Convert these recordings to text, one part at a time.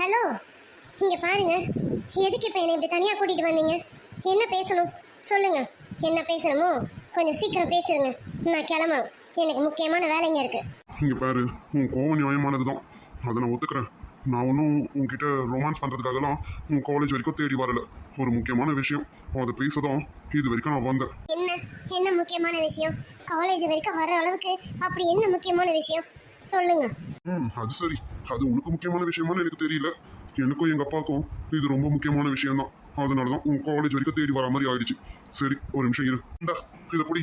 Hello இங்க பாருங்க. எதுக்கு இப்போ என்னை இப்படி தனியாக கூட்டிட்டு வந்தீங்க? என்ன பேசணும்? சொல்லுங்க. என்ன பேசணுமோ? கொஞ்சம் சீக்கிரம் பேசுங்க நான் கிளம்பணும். எனக்கு முக்கியமான வேலைங்க இருக்கு. இங்க பாரு உன் கோவம் நியாயமானது தான் அதை நான் ஒத்துக்கிறேன். நான் ஒன்றும் உன்கிட்ட ரொமான்ஸ் பண்ணுறதுக்காகலாம் உன் காலேஜ் வரைக்கும் தேடி வரல. ஒரு முக்கியமான விஷயம். அதை பேசதான் இது வரைக்கும் நான் வந்தேன். என்ன? என்ன முக்கியமான விஷயம்? காலேஜ் வரைக்கும் வர அளவுக்கு அப்படி என்ன முக்கியமான விஷயம்? சொல்லுங்க. ம் அது சரி. அது உனக்கு முக்கியமான விஷயமானு எனக்கு தெரியல. எனக்கும் எங்கள் அப்பாவுக்கும் இது ரொம்ப முக்கியமான விஷயம் தான் அதனால தான் உன் காலேஜ் வரைக்கும் தேடி வர மாதிரி ஆயிடுச்சு. சரி ஒரு நிமிஷம் இரு. இந்தா இதை புடி.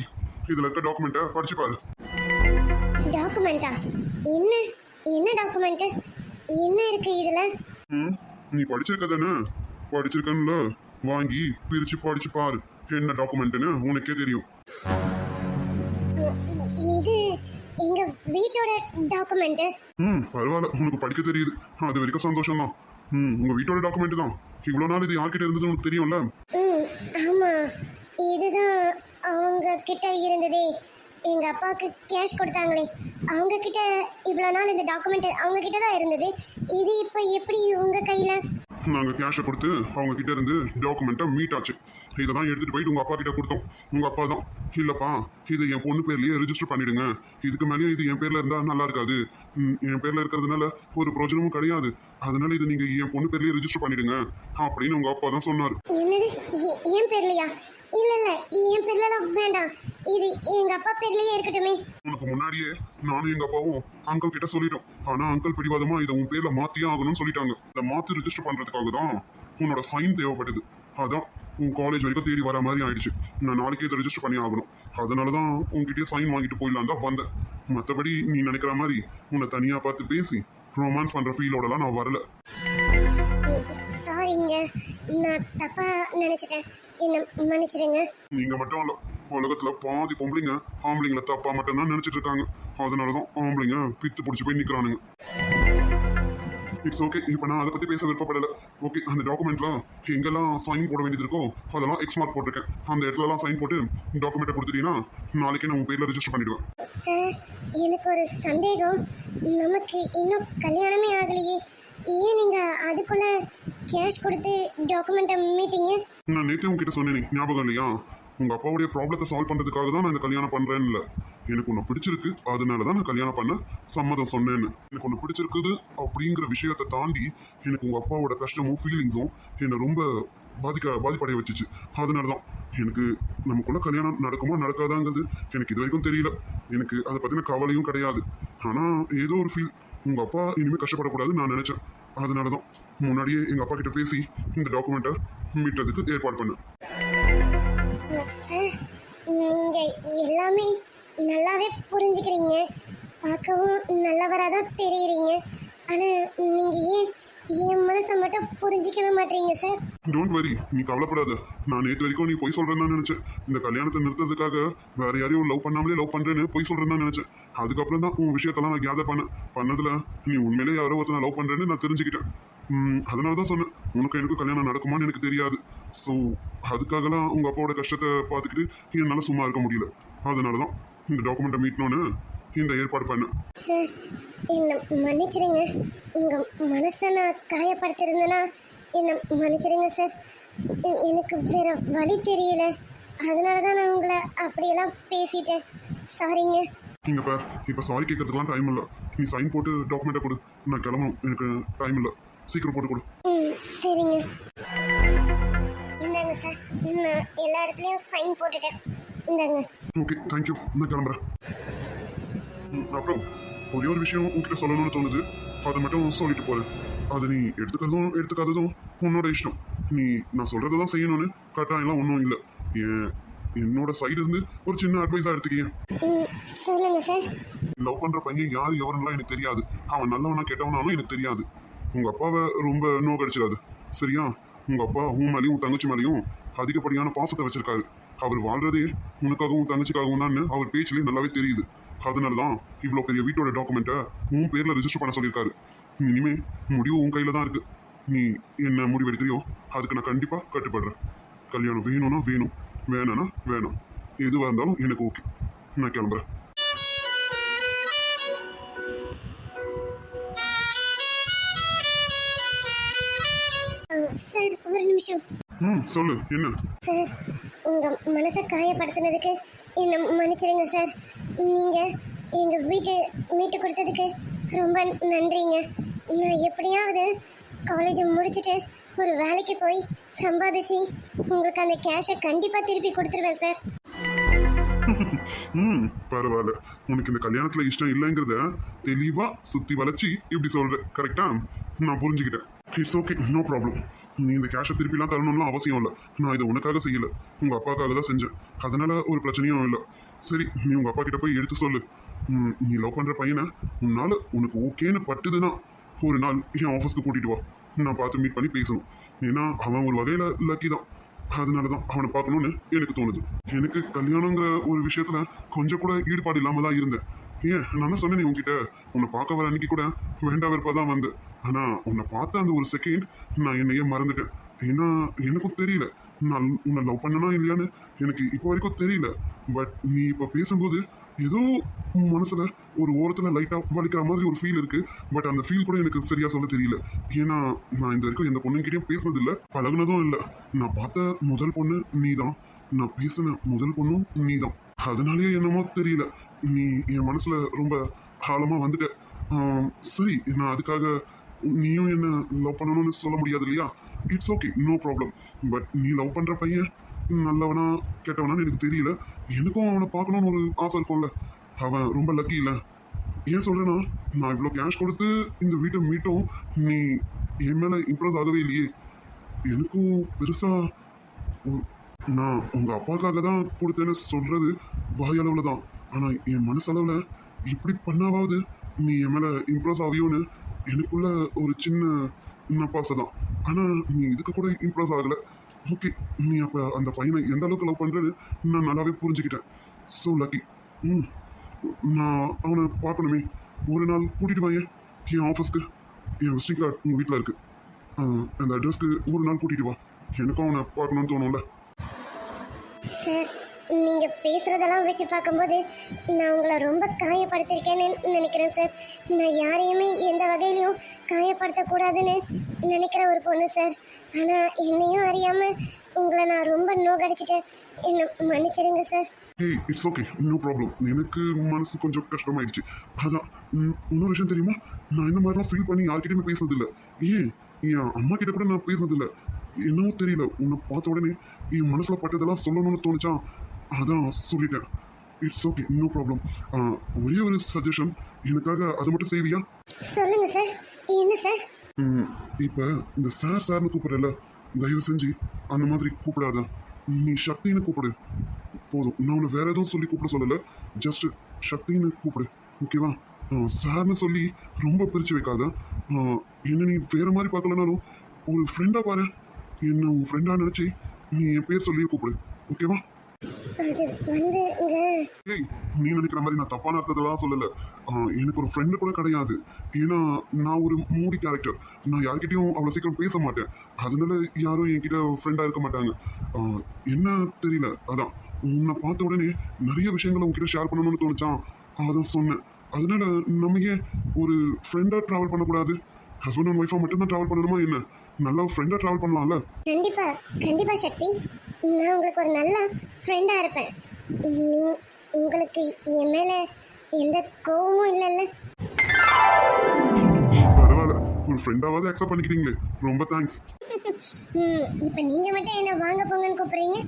இதில் இருக்க டாக்குமெண்ட்டை படிச்சு பாரு. டாக்குமெண்டா என்ன? என்ன டாக்குமெண்ட் என்ன இருக்கு இதுல? ம் நீ படிச்சிருக்க தானே படிச்சிருக்கன்ல. வாங்கி பிரிச்சு படிச்சு பாரு. என்ன டாக்குமெண்ட்னு உனக்கே தெரியும். எங்க வீட்டோட டாக்குமெண்ட் ம் பரவாயில்ல. உனக்கு படிக்க தெரியுது. அது வரைக்கும் சந்தோஷம் தான் ம் உங்க வீட்டோட டாக்குமெண்ட் தான். இவ்வளோ நாள் இது யார்கிட்ட இருந்தது உனக்கு தெரியும்ல? ம் ஆமா. இதுதான் அவங்க கிட்ட இருந்ததே. எங்க அப்பாவுக்கு கேஷ் கொடுத்தாங்களே. அவங்க கிட்ட இவ்வளோ நாள் இந்த டாக்குமெண்ட் அவங்க கிட்ட தான் இருந்தது. இது இப்போ எப்படி உங்க கையில? நாங்கள் கேஷை கொடுத்து அவங்க கிட்ட இருந்து டாக்குமெண்ட்டை மீட் ஆச்சு. இதை தான் எடுத்துட்டு போயிட்டு உங்க அப்பா கிட்ட கொடுத்தோம். உங்க அப்பா தான் இல்லப்பா இது என் பொண்ணு பேர்லயே ரெஜிஸ்டர் பண்ணிடுங்க. இதுக்கு மேலேயும் இது என் பேர்ல இருந்தா நல்லா இருக்காது. என் பேர்ல இருக்கிறதுனால ஒரு பிரயோஜனமும் கிடையாது. அதனால இது நீங்க என் பொண்ணு பேர்லயே ரெஜிஸ்டர் பண்ணிடுங்க அப்படின்னு உங்க அப்பா தான் சொன்னார். என்னது? என் பேர்லையா? இல்ல இல்ல என் பேர்லாம் வேண்டாம். இது எங்க அப்பா பேர்லயே இருக்கட்டுமே. உனக்கு முன்னாடியே நானும் எங்க அப்பாவும் அங்கிள் கிட்ட சொல்லிட்டோம். ஆனா அங்கிள் பிடிவாதமா இதை உன் பேர்ல மாத்தியே ஆகணும்னு சொல்லிட்டாங்க. இதை மாத்தி ரெஜிஸ்டர் பண்றதுக்காக தான் உன்னோட சைன் தேவைப்படுது. அதான். உன் காலேஜ் வரைக்கும் தேடி வர மாதிரி ஆயிடுச்சு. நான் நாளைக்கே இதை ரெஜிஸ்டர் பண்ணி ஆகணும். அதனால தான் உன்கிட்டயே சைன் வாங்கிட்டு போயிடலாம் தான் வந்தேன். மற்றபடி நீ நினைக்கிற மாதிரி உன்னை தனியா பார்த்து பேசி ரொமான்ஸ் பண்ற ஃபீலோடலாம் நான் வரல. சாரிங்க நான் தப்பா நினைச்சிட்டேன். என்ன மன்னிச்சிடுங்க. நீங்க மட்டும் இல்ல உலகத்துல பாதி பொம்பளைங்க ஆம்பளைங்களை தப்பா மட்டும் தான் நினைச்சிட்டு இருக்காங்க. அதனாலதான் ஆம்பளைங்க பித்து பிடிச்சி போய் நிக்கிறானுங்க. இட்ஸ் ஓகே இப்போ நான் அதை பத்தி பேச விருப்பப்படல. ஓகே அந்த டாக்குமெண்ட்ல எங்கெல்லாம் சைன் போட வேண்டியது இருக்கோ அதெல்லாம் எக்ஸ் மார்க் போட்டிருக்கேன். அந்த இடத்துலலாம் சைன் போட்டு டாக்குமெண்ட்டை கொடுத்துட்டீங்கன்னா நாளைக்கே நான் உன் பேர்ல ரெஜிஸ்டர் பண்ணிடுவேன். சார் எனக்கு ஒரு சந்தேகம். நமக்கு இன்னும் கல்யாணமே ஆகலையே. ஏன் நீங்க அதுக்குள்ள கேஷ் கொடுத்து டாக்குமெண்ட்டை மீட்டிங்க நான் நேற்றே உங்ககிட்ட சொன்னேனே ஞாபகம் இல்லையா? உங்க அப்பாவுடைய ப்ராப்ளத்தை சால்வ் பண்றதுக்காக தான் நான் இந்த கல்யாணம் பண்றேன்னு இல்லை எனக்கு உன்னை பிடிச்சிருக்கு அதனால தான் நான் கல்யாணம் பண்ண சம்மதம் சொன்னேன்னு. எனக்கு உன்னை பிடிச்சிருக்குது அப்படிங்கிற விஷயத்தை தாண்டி எனக்கு உங்கள் அப்பாவோட கஷ்டமும் ஃபீலிங்ஸும் என்னை ரொம்ப பாதிக்க பாதிப்படைய வச்சுச்சு. அதனால தான் எனக்கு நமக்குள்ள கல்யாணம் நடக்குமா நடக்காதாங்கிறது எனக்கு இது வரைக்கும் தெரியல. எனக்கு அதை பற்றின கவலையும் கிடையாது. ஆனால் ஏதோ ஒரு ஃபீல் உங்கள் அப்பா இனிமேல் கஷ்டப்படக்கூடாதுன்னு நான் நினச்சேன். அதனால தான் முன்னாடியே எங்கள் அப்பா கிட்ட பேசி இந்த டாக்குமெண்ட்டை மீட்டதுக்கு ஏற்பாடு பண்ணேன். எல்லாமே நல்லாவே புரிஞ்சுக்கிறீங்க. பார்க்கவும் நல்லவராக தான் தெரியுறீங்க. ஆனால் நீங்கள் ஏன் என் மனசை மட்டும் புரிஞ்சிக்கவே மாட்டீங்க சார் டோன்ட் வரி நீ கவலைப்படாத. நான் நேற்று வரைக்கும் நீ பொய் சொல்கிறேன்னு நினச்சேன். இந்த கல்யாணத்தை நிறுத்துறதுக்காக வேற யாரையும் லவ் பண்ணாமலே லவ் பண்ணுறேன்னு பொய் சொல்கிறேன்னு நினச்சேன். அதுக்கப்புறம் தான் உன் விஷயத்தெல்லாம் நான் கேதர் பண்ணேன். பண்ணதில் நீ உண்மையிலே யாரோ ஒருத்தனை லவ் பண்ணுறேன்னு நான் தெரிஞ்சுக்கிட்டேன். அதனால தான் சொன்னேன். உனக்கு எனக்கு கல்யாணம் நடக்குமான்னு எனக்கு தெரியாது. ஸோ அதுக்காகலாம் உங்கள் அப்பாவோட கஷ்டத்தை பார்த்துக்கிட்டு என்னால் சும்மா இருக்க முடியல. அதனால தான் இந்த டாக்குமெண்ட்டை மீட்னோன்னு இந்த ஏற்பாடு பண்ணேன் சார் என்னை மன்னிச்சிடுங்க. உங்கள் மனசை நான் காயப்படுத்திருந்தேன்னா என்னை மன்னிச்சிடுங்க சார். எனக்கு வேற வழி தெரியல. அதனால தான் நான் உங்களை அப்படியெல்லாம் பேசிட்டேன். சாரிங்க இங்க பார் இப்போ சாரி கேட்கறதுக்குலாம் டைம் இல்லை. நீ சைன் போட்டு டாக்குமெண்ட்டை கொடு. நான் கிளம்பணும். எனக்கு டைம் இல்லை. சீக்கிரம் போட்டு கொடு. ம் சரிங்க. இந்தாங்க சார். நான் எல்லா இடத்துலையும் சைன் போட்டுட்டேன். இந்தாங்க. ஓகே தேங்க்யூ நான் கிளம்புறேன். அப்புறம் ஒரே ஒரு விஷயம் உன்கிட்ட சொல்லணும்னு தோணுது. அதை மட்டும் சொல்லிட்டு போறேன். அது நீ எடுத்துக்கிறதும் எடுத்துக்காததும் உன்னோட இஷ்டம். நீ நான் சொல்றதை தான் செய்யணும்னு கட்டாயம்லாம் ஒன்றும் இல்லை. என் என்னோட சைடு இருந்து ஒரு சின்ன சொல்லுங்கள் சார் லவ் பண்ற பையன் யார் எவரெல்லாம் எனக்கு தெரியாது. அவன் நல்லவனா கெட்டவனாலும் எனக்கு தெரியாது. உங்க அப்பாவை ரொம்ப நோக்கடிச்சிடாது. சரியா? உங்க அப்பா உன் மேலேயும் உன் தங்கச்சி மேலேயும் அதிகப்படியான பாசத்தை வச்சிருக்காரு. அவர் வாழ்றதே உனக்காகவும் தங்கச்சிக்காகவும் தான் அவர் பேச்சிலே நல்லாவே தெரியுது. அதனால தான் இவ்வளோ பெரிய வீட்டோட டாக்குமெண்ட்டை உன் பேரில் ரிஜிஸ்டர் பண்ண சொல்லியிருக்காரு. இனிமே முடிவு உன் கையில் தான் இருக்குது நீ என்ன முடிவு எடுக்கிறியோ அதுக்கு நான் கண்டிப்பாக கட்டுப்படுறேன். கல்யாணம் வேணும்னா வேணும் வேணாம்னா வேணாம். எதுவாக இருந்தாலும் எனக்கு ஓகே நான் கிளம்புறேன். நிமிஷம். ம் சொல்லு என்ன? சார் உங்கள் மனசை காயப்படுத்தினதுக்கு என்னை மன்னிச்சிடுங்க சார். நீங்கள் எங்கள் வீட்டு மீட்டு கொடுத்ததுக்கு ரொம்ப நன்றிங்க. நான் எப்படியாவது காலேஜை முடிச்சுட்டு ஒரு வேலைக்கு போய் சம்பாதிச்சு உங்களுக்கு அந்த கேஷை கண்டிப்பாக திருப்பி கொடுத்துருவேன் சார். ம் பரவாயில்ல. உனக்கு இந்த கல்யாணத்துல இஷ்டம் இல்லைங்கிறத தெளிவா சுத்தி வளைச்சி இப்படி சொல்ற. கரெக்டா நான் புரிஞ்சுக்கிட்டேன். இட்ஸ் ஓகே நோ ப்ராப்ளம் நீ இந்த கேஷை திருப்பிலாம் தரணும்லாம் அவசியம் இல்லை. நான் இதை உனக்காக செய்யலை. உங்கள் அப்பாக்காக தான் செஞ்சேன். அதனால் ஒரு பிரச்சனையும் இல்லை. சரி நீ உங்கள் அப்பா கிட்ட போய் எடுத்து சொல்லு. நீ லவ் பண்ணுற பையனை உன்னால் உனக்கு ஓகேன்னு பட்டுதுன்னா ஒரு நாள் என் ஆஃபீஸ்க்கு கூட்டிட்டு வா. நான் பார்த்து மீட் பண்ணி பேசணும். ஏன்னா அவன் ஒரு வகையில் லக்கி தான். அதனால தான் அவனை பார்க்கணும்னு எனக்கு தோணுது. எனக்கு கல்யாணங்கிற ஒரு விஷயத்தில் கொஞ்சம் கூட ஈடுபாடு இல்லாமல் தான் இருந்தேன். ஏன்? நான் தான் சொன்னேன் உங்ககிட்ட உன்னை பார்க்க வர அன்னைக்கு கூட வேண்டாம் வெறுப்பா தான் வந்தேன். ஆனா உன்னை பார்த்த அந்த ஒரு செகண்ட் நான் என்னையே மறந்துட்டேன். ஏன்னா எனக்கும் தெரியல. நான் உன்னை லவ் பண்ணனா இல்லையான்னு எனக்கு இப்போ வரைக்கும் தெரியல. பட் நீ இப்போ பேசும்போது ஏதோ உன் ஒரு ஓரத்தில் லைட்டாக வலிக்கிற மாதிரி ஒரு ஃபீல் இருக்குது பட் அந்த ஃபீல் கூட எனக்கு சரியாக சொல்ல தெரியல. ஏன்னா நான் இந்த வரைக்கும் எந்த பொண்ணுங்கிட்டையும் பேசினதில்லை. பழகுனதும் இல்லை. நான் பார்த்த முதல் பொண்ணு நீ தான் நான் பேசின முதல் பொண்ணும் நீ தான் அதனாலேயே என்னமோ தெரியல. நீ என் மனசில் ரொம்ப ஆழமாக வந்துட்ட. சரி நான் அதுக்காக நீயும் என்ன லவ் பண்ணணும்னு சொல்ல முடியாது இல்லையா? It's okay no problem but நீ லவ் பண்ணுற பையன் நல்லவனா கெட்டவனான்னு எனக்கு தெரியல. எனக்கும் அவனை பார்க்கணும்னு ஒரு ஆசை இருக்கும்ல. அவன் ரொம்ப லக்கி இல்லை. ஏன் சொல்கிறேன்னா நான் இவ்வளோ கேஷ் கொடுத்து இந்த வீட்டை மீட்டும் நீ என் மேலே இம்ப்ரெஸ் ஆகவே இல்லையே. எனக்கும் பெருசாக நான் உங்கள் அப்பாக்காக தான் கொடுத்தேன்னு சொல்கிறது வாயளவில் தான். ஆனால் என் மனசளவில் இப்படி பண்ணாவது நீ என் மேலே இம்ப்ரெஸ் ஆகியோன்னு எனக்குள்ள ஒரு சின்ன நப்பாசை தான். ஆனால் நீ இதுக்கு கூட இம்ப்ரெஸ் ஆகலை. ஓகே நீ அப்போ அந்த பையனை எந்த அளவுக்கு லவ் பண்ணுறேன்னு நான் நல்லாவே புரிஞ்சுக்கிட்டேன். ஸோ லக்கி ம். நான் அவனை பார்க்கணுமே. ஒரு நாள் கூட்டிகிட்டு வாங்க என் ஆஃபீஸ்க்கு என் விசிட்டிங் கார்டு உங்கள் வீட்டில் இருக்குது அந்த அட்ரஸ்க்கு ஒரு நாள் கூட்டிகிட்டு வா. எனக்கும் அவனை பார்க்கணும்னு தோணும்ல. சரி. நீங்கள் பேசுகிறதெல்லாம் வச்சு பார்க்கும்போது நான் உங்களை ரொம்ப காயப்படுத்திருக்கேன்னு நினைக்கிறேன் சார். நான் யாரையுமே எந்த வகையிலையும் காயப்படுத்தக்கூடாதுன்னு நினைக்கிற ஒரு பொண்ணு சார். ஆனால் என்னையும் அறியாமல் உங்களை நான் ரொம்ப நோகடிச்சிட்டேன். என்னை மன்னிச்சிருங்க சார். ஏய் இட்ஸ் ஓகே நோ ப்ராப்ளம் எனக்கு மனசு கொஞ்சம் கஷ்டமாயிடுச்சு. அதான் இன்னொரு விஷயம் தெரியுமா? நான் இந்த மாதிரிலாம் ஃபீல் பண்ணி யார்கிட்டயுமே பேசுனதில்ல. ஏன் என் அம்மா கிட்ட கூட நான் பேசுனதில்ல. இல்லை என்னவோ தெரியல. உன்னை பார்த்த உடனே என் மனசில் பட்டதெல்லாம் சொல்லணும்னு தோணுச்சான் அதான் சொல்லிட்டேன். இட்ஸ் ஓகே நோ ப்ராப்ளம் ஒரே ஒரு சஜஷன் எனக்காக அதை மட்டும் செய்வியா? சொல்லுங்கள் சார். என்ன சார்? ம், இப்ப இந்த சார் சார்னு கூப்பிடுறல தயவு செஞ்சு அந்த மாதிரி கூப்பிடாத. நீ சக்தின்னு கூப்பிடு. போதும் நான் உன்னை வேற எதுவும் சொல்லி கூப்பிட சொல்லல. ஜஸ்ட் சக்தின்னு கூப்பிடு ஓகேவா சார்னு சொல்லி ரொம்ப பிரிச்சு வைக்காத. என்ன நீ வேற மாதிரி பார்க்கலனாலும் ஒரு ஃப்ரெண்டா பாரு. என்ன உன் ஃப்ரெண்டா நினைச்சு நீ என் பேர் சொல்லியே கூப்பிடு ஓகேவா அது ஏய் நீ நினைக்கிற மாதிரி நான் தப்பான அர்த்தத்தெல்லாம் சொல்லல. எனக்கு ஒரு ஃப்ரெண்டு கூட கிடையாது. ஏன்னா நான் ஒரு மூடி கேரக்டர் நான் யார்கிட்டயும் அவ்வளோ சீக்கிரம் பேச மாட்டேன். அதனால யாரும் என்கிட்ட ஃப்ரெண்டாக இருக்க மாட்டாங்க. என்ன தெரியல அதான். உன்னை பார்த்த உடனே நிறைய விஷயங்களை உன்கிட்ட ஷேர் பண்ணணும்னு தோணுச்சான் அதான் சொன்னேன். அதனால நம்ம ஏன் ஒரு ஃப்ரெண்டாக ட்ராவல் பண்ணக்கூடாது? ஹஸ்பண்ட் அண்ட் ஒய்ஃபாக மட்டும்தான் ட்ராவல் பண்ணணுமா என்ன? நல்லா ஃப்ரெண்டாக ட்ராவல் பண்ணலாம்ல? கண்டிப்பா கண்டிப்பா சக்தி. நான் உங்களுக்கு ஒரு நல்ல ஃப்ரெண்டா இருப்பேன். நீ உங்களுக்கு என் மேல எந்த கோவமும் இல்லைல்ல? பரவாயில்ல. ஒரு ஃப்ரெண்டாவது அக்செப்ட் பண்ணிக்கிட்டீங்களே. ரொம்ப தேங்க்ஸ் இப்போ நீங்க மட்டும் என்ன வாங்க போங்கன்னு கூப்பிடுறீங்க?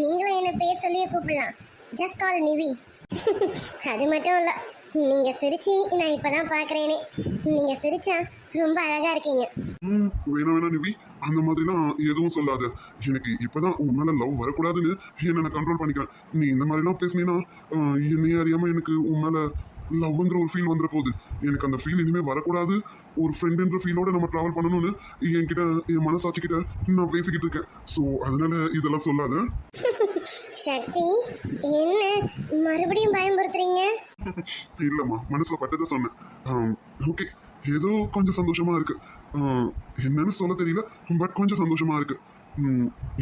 நீங்களும் என்ன பேர் சொல்லியே கூப்பிடலாம். ஜஸ்ட் கால் நிவி அது மட்டும் இல்லை. நீங்க சிரிச்சு நான் இப்பதான் பார்க்கறேனே. நீங்க சிரிச்சா ரொம்ப அழகா இருக்கீங்க. ம், வேணா வேணா நிவி அந்த மாதிரிலாம் எதுவும் சொல்லாத. எனக்கு இப்பதான் உன் மேல லவ் வரக்கூடாதுன்னு என்ன நான் கண்ட்ரோல் பண்ணிக்கிறேன். நீ இந்த மாதிரிலாம் பேசுனீன்னா என்னையே அறியாம எனக்கு உன் மேல லவ்ங்கிற ஒரு ஃபீல் வந்துட போகுது. எனக்கு அந்த ஃபீல் இனிமே வரக்கூடாது. ஒரு ஃப்ரெண்டுன்ற ஃபீலோட நம்ம ட்ராவல் பண்ணணும்னு என்கிட்ட என் மனசாட்சி கிட்ட நான் பேசிக்கிட்டு இருக்கேன். ஸோ அதனால இதெல்லாம் சொல்லாத. சக்தி என்ன மறுபடியும் பயமுறுத்துறீங்க? இல்லைம்மா மனசுல பட்டதை சொன்னேன். ஓகே ஏதோ கொஞ்சம் சந்தோஷமா இருக்கு. ஆஹ், என்னன்னு சொல்ல தெரியல பட் கொஞ்சம் சந்தோஷமா இருக்கு.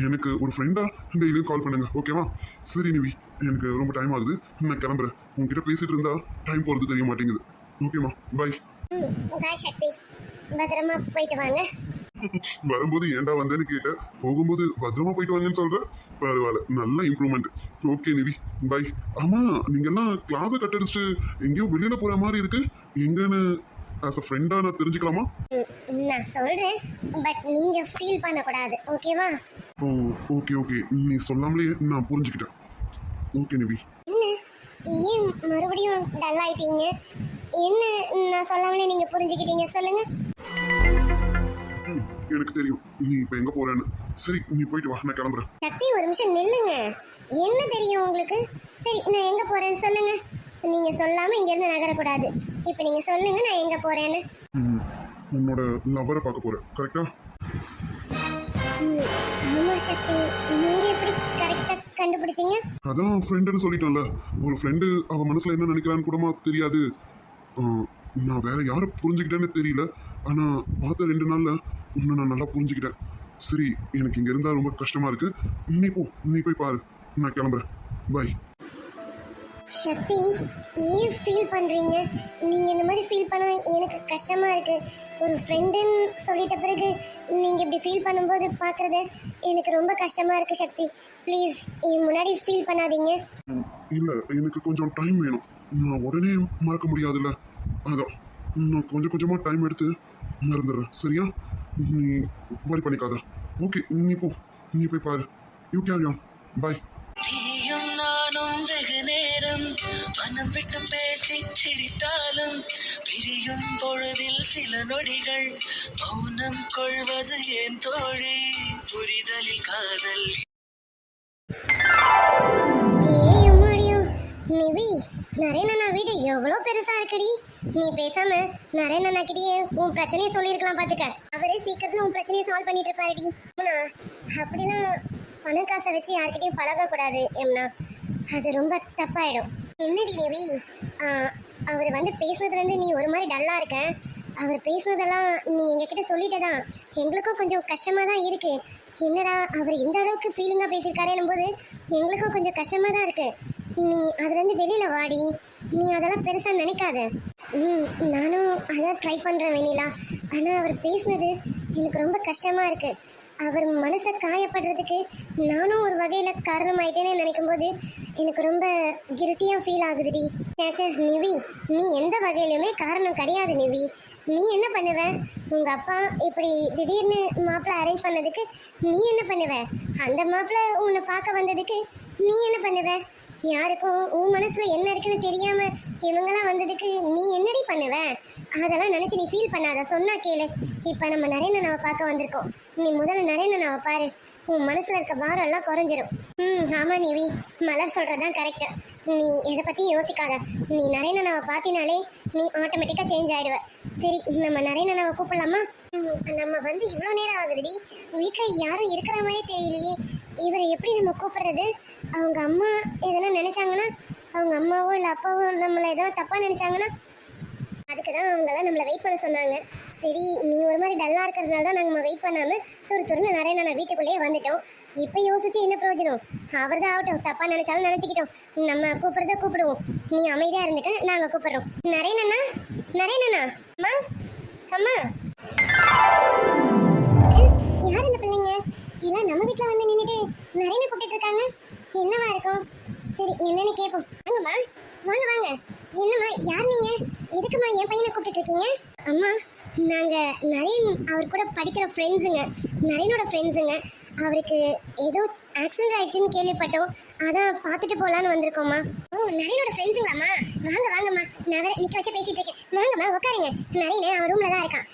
எனக்கு ஒரு ஃப்ரெண்டா டெய்லியும் கால் பண்ணுங்க ஓகேவா சரி நிவி எனக்கு ரொம்ப டைம் ஆகுது. நான் கிளம்புறேன். உங்ககிட்ட பேசிட்டு இருந்தா டைம் போறது தெரிய மாட்டேங்குது. ஓகேம்மா பை பாய் சக்தி. பத்திரமா போயிட்டு வாங்க. வரும்போது ஏன்டா வந்தேன்னு கேட்டேன் போகும்போது பத்திரமா போயிட்டு வாங்கன்னு சொல்ற? பரவாயில்ல நல்ல இம்ப்ரூவ்மெண்ட் ஓகே நிவி பை ஆமா நீங்க எல்லாம் கிளாஸை கட் அடிச்சுட்டு எங்கேயோ வெளியில போற மாதிரி இருக்கு. எங்கன்னு ஆஸ் அ ஃப்ரெண்டா நான் தெரிஞ்சுக்கலாமா? நான் சொல்றேன் பட் நீங்க ஃபீல் பண்ணக்கூடாது ஓகேவா ஓ ஓகே ஓகே நீ சொல்லாமலே நான் புரிஞ்சுக்கிட்டேன். ஓகே நிவி ஏன் மறுபடியும் டல் ஆயிட்டீங்க? என்ன நான் சொல்லாமலே நீங்க புரிஞ்சுக்கிட்டீங்க? சொல்லுங்க. எனக்கு தெரியும். நீ இப்போ எங்க போறேன்னு. சரி நீ போயிட்டு வா நான் கிளம்புறேன். சக்தி ஒரு நிமிஷம் நில்லுங்க. என்ன தெரியும் உங்களுக்கு? சரி நான் எங்க போறேன்னு சொல்லுங்க. நீங்க சொல்லாம இங்க இருந்து நகரக்கூடாது. இப்போ நீங்க சொல்லுங்க நான் எங்க போறேன்னு. ம், உன்னோட லவரை பார்க்க போறேன். கரெக்டா ம், ஆமா சக்தி நீங்க எப்படி கரெக்டா கண்டுபிடிச்சீங்க? அதான் ஃப்ரெண்டுன்னு சொல்லிட்டேன்ல. ஒரு ஃப்ரெண்டு அவ மனசுல என்ன நினைக்கிறான்னு கூடமா தெரியாது. ஆ, நான் வேற யாரை புரிஞ்சுக்கிட்டேன்னு தெரியல. ஆனா பார்த்த ரெண்டு நாள்ல உன்னை நான் நல்லா புரிஞ்சுக்கிட்டேன். சரி எனக்கு இங்க இருந்தா ரொம்ப கஷ்டமா இருக்கு. நீ போ நீ போய் பாரு. நான் கிளம்புறேன். பை சக்தி ஏன் ஃபீல் பண்ணுறீங்க நீங்கள் இந்த மாதிரி ஃபீல் பண்ண எனக்கு கஷ்டமாக இருக்குது ஒரு ஃப்ரெண்டுன்னு சொல்லிட்ட பிறகு நீங்கள் இப்படி ஃபீல் பண்ணும்போது பார்க்குறது எனக்கு ரொம்ப கஷ்டமாக இருக்குது சக்தி. ப்ளீஸ் என் முன்னாடி ஃபீல் பண்ணாதீங்க. இல்லை எனக்கு கொஞ்சம் டைம் வேணும். நான் உடனே மறக்க முடியாதுல்ல. அதான். நான் கொஞ்சம் கொஞ்சமாக டைம் எடுத்து மறந்துடுறேன். சரியா? நீ வரி பண்ணிக்காத. ஓகே நீ போ. நீ போய் பாரு. யூ கேரி ஆன் பை மனம் விட்டு பேசி சிரித்தாலும் பிரியும் பொழுதில் சில நொடிகள் மௌனம் கொள்வது ஏன் தோழி? புரிதலில் காதல். ஏய் நிவி நரேனண்ணா வீடு எவ்வளோ பெருசா இருக்குடி? நீ பேசாம நரேனண்ணா கிட்டயே உன் பிரச்சனையை சொல்லியிருக்கலாம் பாத்துக்க. அவரே சீக்கிரத்துல உன் பிரச்சனையை சால்வ் பண்ணிட்டு இருப்பாருடி. அம்மா அப்படின்னா பணம் காசை வச்சு யார்கிட்டயும் பழகக்கூடாது எம்னா அது ரொம்ப தப்பாயிடும். என்னடி நிவி அவர் வந்து பேசுனதுலேருந்து நீ ஒரு மாதிரி டல்லாக இருக்க. அவர் பேசுனதெல்லாம் நீ எங்ககிட்ட சொல்லிட்டதான் எங்களுக்கும் கொஞ்சம் கஷ்டமாக தான் இருக்குது என்னடா அவர் இந்த அளவுக்கு ஃபீலிங்காக பேசியிருக்காருன்னும் போது எங்களுக்கும் கொஞ்சம் கஷ்டமாக தான் இருக்குது நீ அதுலேருந்து வெளியில் வாடி. நீ அதெல்லாம் பெருசாக நினைக்காத. ம் நானும் அதான் ட்ரை பண்ணுறேன் வெண்ணிலா. ஆனால் அவர் பேசுனது எனக்கு ரொம்ப கஷ்டமாக இருக்குது அவர் மனசை காயப்படுறதுக்கு நானும் ஒரு வகையில் காரணமாயிட்டேன்னு நினைக்கும் போது எனக்கு ரொம்ப கில்ட்டியா ஃபீல் ஆகுதுடி. சேச்சே நிவி நீ எந்த வகையிலுமே காரணம் கிடையாது நிவி. நீ என்ன பண்ணுவ? உங்கள் அப்பா இப்படி திடீர்னு மாப்பிள்ளை அரேஞ்ச் பண்ணதுக்கு நீ என்ன பண்ணுவ? அந்த மாப்பிள்ளை உன்னை பார்க்க வந்ததுக்கு நீ என்ன பண்ணுவ? யாருக்கும் உன் மனசுல என்ன இருக்குன்னு தெரியாம இவங்கெல்லாம் வந்ததுக்கு நீ என்னடி பண்ணுவ? அதெல்லாம் நினைச்சு நீ ஃபீல் பண்ணாத. சொன்னா கேளு. இப்ப நம்ம நரேனனாவை பார்க்க வந்திருக்கோம். நீ முதல்ல நரேனனாவை பாரு. உன் மனசுல இருக்க பாரம் எல்லாம் குறைஞ்சிரும். ம் ஆமா நிவி. மலர் சொல்றதுதான் கரெக்ட் நீ இதை பத்தி யோசிக்காத. நீ நரேனனாவை பார்த்தினாலே நீ ஆட்டோமேட்டிக்கா சேஞ்ச் ஆயிடுவ. சரி நம்ம நரேனனாவை கூப்பிடலாமா? ம், நம்ம வந்து இவ்வளோ நேரம் ஆகுதுடி. வீட்டில் யாரும் இருக்கிற மாதிரி தெரியலையே. இவரை எப்படி நம்ம கூப்பிடுறது? அவங்க அம்மா எதனா நினைச்சாங்கன்னா அவங்க அம்மாவோ இல்லை அப்பாவோ நம்மளை எதனா தப்பாக நினைச்சாங்கன்னா அதுக்கு தான் அவங்களாம் நம்மளை வெயிட் பண்ண சொன்னாங்க. சரி நீ ஒரு மாதிரி டல்லாக இருக்கிறதுனால தான் நாங்கள் வெயிட் பண்ணாமல் துரு துருன்னு நிறைய நான் வீட்டுக்குள்ளேயே வந்துட்டோம். இப்போ யோசிச்சு என்ன பிரயோஜனம்? அவர் தான் ஆகட்டும் தப்பாக நினச்சாலும் நினச்சிக்கிட்டோம். நம்ம கூப்பிட்றத கூப்பிடுவோம். நீ அமைதியாக இருந்துக்க நாங்கள் கூப்பிட்றோம். நரேனண்ணா நரேனண்ணா அம்மா? அம்மா? யார் இந்த பிள்ளைங்க? எல்லாம் நம்ம வீட்டில் வந்து நின்றுட்டு நிறைய கூப்பிட்டு இருக்காங்க. என்னவா இருக்கும்? சரி என்னன்னு கேட்போம் வாங்கம்மா. வாங்க வாங்க. என்னம்மா யார் நீங்க? எதுக்குமா என் பையனை கூப்பிட்டு இருக்கீங்க? அம்மா நாங்கள் நரேன் அவர் கூட படிக்கிற ஃப்ரெண்ட்ஸுங்க நரேனோட ஃப்ரெண்ட்ஸுங்க அவருக்கு ஏதோ ஆக்சிடென்ட் ஆயிடுச்சுன்னு கேள்விப்பட்டோம். அதான் பார்த்துட்டு போகலான்னு வந்திருக்கோம்மா. ஓ நரேனோட ஃப்ரெண்ட்ஸுங்களாம்மா வாங்க வாங்கம்மா. நான் வேற நிக்க வச்சு பேசிகிட்டு இருக்கேன். வாங்கம்மா உட்காருங்க. நரேன் அவன் ரூமில் தான் இருக்கான்.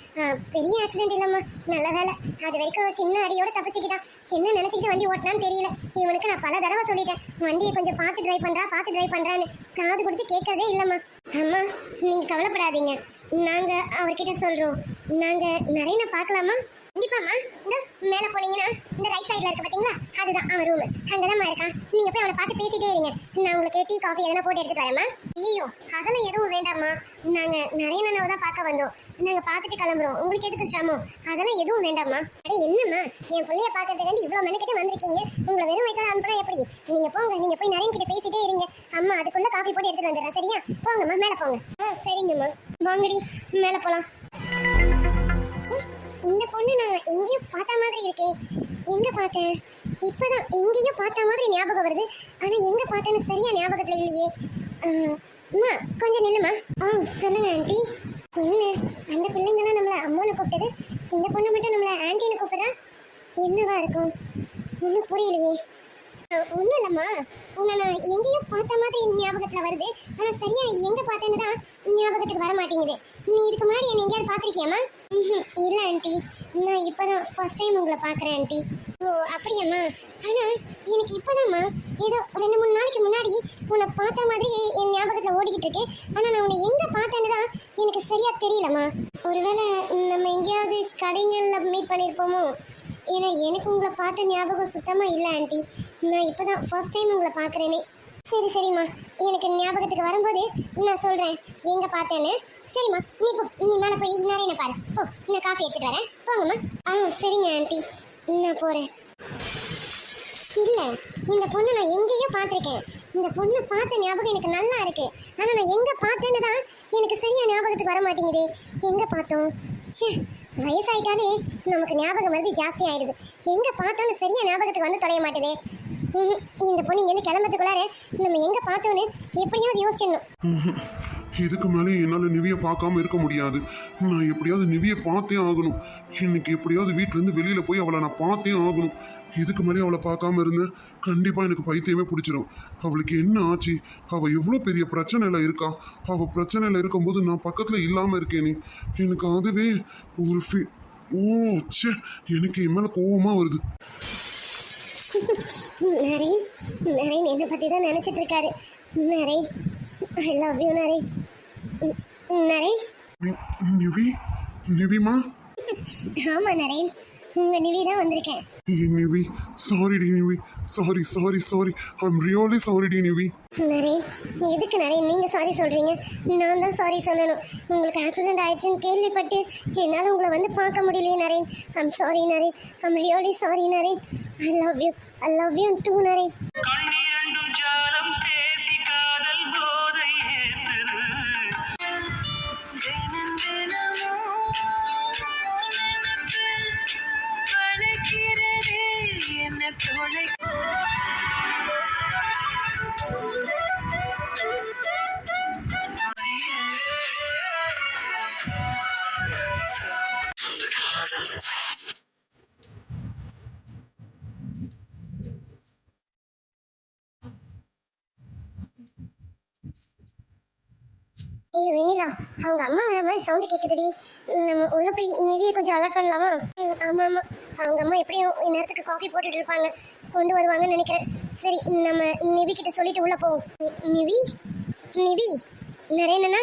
பெரிய ஆக்சிடென்ட் இல்லைம்மா. நல்ல வேலை. அது வரைக்கும் சின்ன அடியோட தப்பிச்சுக்கிட்டான். என்ன நினச்சிக்கிட்டு வண்டி ஓட்டினான்னு தெரியல. இவனுக்கு நான் பல தடவை சொல்லிட்டேன். வண்டியை கொஞ்சம் பார்த்து ட்ரைவ் பண்ணுறா பார்த்து ட்ரைவ் பண்ணுறான்னு காது கொடுத்து கேட்கறதே இல்லைம்மா. அம்மா நீங்கள் கவலைப்படாதீங்க. நாங்கள் அவர்கிட்ட சொல்கிறோம் நாங்கள் நரேனை பார்க்கலாமா? கண்டிப்பாம்மா இந்த மேலே போனீங்கன்னா இந்த ரைட் சைடில் இருக்க பார்த்தீங்களா அதுதான் அவன் ரூம் அங்கே இருக்கான். நீங்கள் போய் அவனை பார்த்து பேசிட்டே இருங்க. நான் உங்களுக்கு டீ காஃபி எதனா போட்டு எடுத்துட்டு வரேம்மா ஐயோ அதெல்லாம் எதுவும் வேண்டாம்மா நாங்கள் நிறைய நனவை தான் பார்க்க வந்தோம். நாங்கள் பார்த்துட்டு கிளம்புறோம். உங்களுக்கு எதுக்கு சிரமம்? அதெல்லாம் எதுவும் வேண்டாம்மா அட என்னம்மா என் பிள்ளைய பார்க்கறதுக்காண்டி இவ்வளோ மெனக்கிட்ட வந்திருக்கீங்க. உங்களை வெறும் வயிற்றால அனுப்புனா எப்படி? நீங்கள் போங்க நீங்கள் போய் நிறைய கிட்ட பேசிட்டே இருங்க. அம்மா அதுக்குள்ளே காஃபி போட்டு எடுத்துட்டு வந்துடுறேன் சரியா? போங்கம்மா மேலே போங்க. ஆ சரிங்கம்மா வாங்கடி மேலே போகலாம் இந்த பொண்ணு நான் எங்கேயோ பார்த்த மாதிரி இருக்கே. எங்க பார்த்தேன்? இப்பதான் எங்கேயோ பார்த்த மாதிரி ஞாபகம் வருது. ஆனா எங்க பார்த்தேன்னு சரியா ஞாபகத்துல இல்லையே. அம்மா கொஞ்சம் நில்லுமா? ஆ சொல்லுங்க ஆண்டி. என்ன? அந்த பிள்ளைங்களாம் நம்மள அம்மான்னு கூப்பிட்டது. இந்த பொண்ணு மட்டும் நம்மளை ஆண்டின்னு கூப்பிடுறா? என்னவா இருக்கும்? ஒன்றும் புரியலையே. ஒன்றும் இல்லைம்மா உங்களை நான் எங்கேயோ பார்த்த மாதிரி ஞாபகத்தில் வருது. ஆனால் சரியா எங்கே பார்த்தேன்னு தான் ஞாபகத்துக்கு வர மாட்டேங்குது. நீ இதுக்கு முன்னாடி என்னை எங்கேயாவது பார்த்துருக்கியாம்மா? ம் இல்லை ஆண்டி. நான் இப்போ தான் ஃபர்ஸ்ட் டைம் உங்களை பார்க்குறேன் ஆண்டி. ஓ அப்படியாம்மா? ஆனால் எனக்கு இப்போதாம்மா. ஏதோ ரெண்டு மூணு நாளைக்கு முன்னாடி உன்னை பார்த்த மாதிரி என் ஞாபகத்தில் ஓடிக்கிட்டு இருக்கு. ஆனால் நான் உன்னை எங்கே பார்த்தேன்னு தான் எனக்கு சரியாக தெரியலம்மா. ஒருவேளை நம்ம எங்கேயாவது கடைங்களில் மீட் பண்ணியிருப்போமோ ஏன்னா எனக்கு உங்களை பார்த்த ஞாபகம் சுத்தமாக இல்லை ஆண்டி. நான் இப்போ தான் ஃபர்ஸ்ட் டைம் உங்களை பார்க்குறேனே. சரி சரிம்மா. எனக்கு ஞாபகத்துக்கு வரும்போது நான் சொல்கிறேன் எங்கே பார்த்தேன்னு? சரிம்மா நீ போ. நீ மேலே போய் நிறைய பாரு. போ நான் காஃபி எடுத்துகிட்டு வரேன். போங்கம்மா. ஆ சரிங்க ஆண்டி. நான் போகிறேன் இல்லை இந்த பொண்ணை நான் எங்கேயோ பார்த்துருக்கேன். இந்த பொண்ணை பார்த்த ஞாபகம் எனக்கு நல்லா இருக்குது ஆனால் நான் எங்கே பார்த்தேன்னு தான் எனக்கு சரியாக ஞாபகத்துக்கு வர மாட்டேங்குது. எங்கே பார்த்தோம்? ச்சே வயசாயிட்டாலே நமக்கு ஞாபகம் வந்து ஜாஸ்தி ஆயிடுது. எங்கே பார்த்தோன்னு சரியா ஞாபகத்துக்கு வந்து தொலைய மாட்டேதே. இந்த பொண்ணு இங்கேருந்து கிளம்புறதுக்குள்ளார நம்ம எங்கே பார்த்தோன்னு எப்படியாவது யோசிச்சிடணும். இதுக்கு மேலே என்னால் நிவியை பார்க்காம இருக்க முடியாது. நான் எப்படியாவது நிவியை பார்த்தே ஆகணும். இன்னைக்கு எப்படியாவது வீட்டிலேருந்து வெளியில் போய் அவளை நான் பார்த்தே ஆகணும். இதுக்கு மேலே அவளை பார்க்காம இருந்தேன் கண்டிப்பாக எனக்கு பைத்தியமே பிடிச்சிரும். அவளுக்கு என்ன ஆச்சு? அவள் எவ்வளோ பெரிய பிரச்சனையில் இருக்கா? அவள் பிரச்சனையில் இருக்கும்போது நான் பக்கத்தில் இல்லாமல் இருக்கேனே. எனக்கு அதுவே ஒரு ஃபி ஓ ச்சே எனக்கு என் மேலே கோவமாக வருது. நரேன் நரேன் என்னை பற்றி தான் நினச்சிட்டு இருக்காரு. Naren I love you Naren Naren Nivi நிவிமா? ஆமாம் நரேன் உங்கள் நிவி தான் வந்திருக்கேன். Nivi sorry D Nivi. Sorry sorry sorry I'm really sorry D Nivi. Naren எதுக்கு நரேன் நீங்கள் சாரி சொல்கிறீங்க நான் தான் சாரி சொல்லணும். உங்களுக்கு ஆக்சிடென்ட் ஆயிடுச்சுன்னு கேள்விப்பட்டு என்னால் உங்களை வந்து பார்க்க முடியலையே Naren I'm sorry Naren I'm really sorry Naren I love you I love you too Naren கண்ணிரண்டும் ஜாலம் என்ன ஏய் வெண்ணிலா அவங்க அம்மா வர மாதிரி சவுண்ட் கேட்குதுடி நம்ம உள்ள போய் நிதியை கொஞ்சம் அலர்ட் பண்ணலாமா? ஆமா ஆமா. அவங்க அம்மா எப்படியும் இந்நேரத்துக்கு காஃபி போட்டுட்டு இருப்பாங்க. கொண்டு வருவாங்கன்னு நினைக்கிறேன். சரி நம்ம நிவி கிட்ட சொல்லிட்டு உள்ள போவோம். நிவி? நிவி? நிவி நரேனண்ணா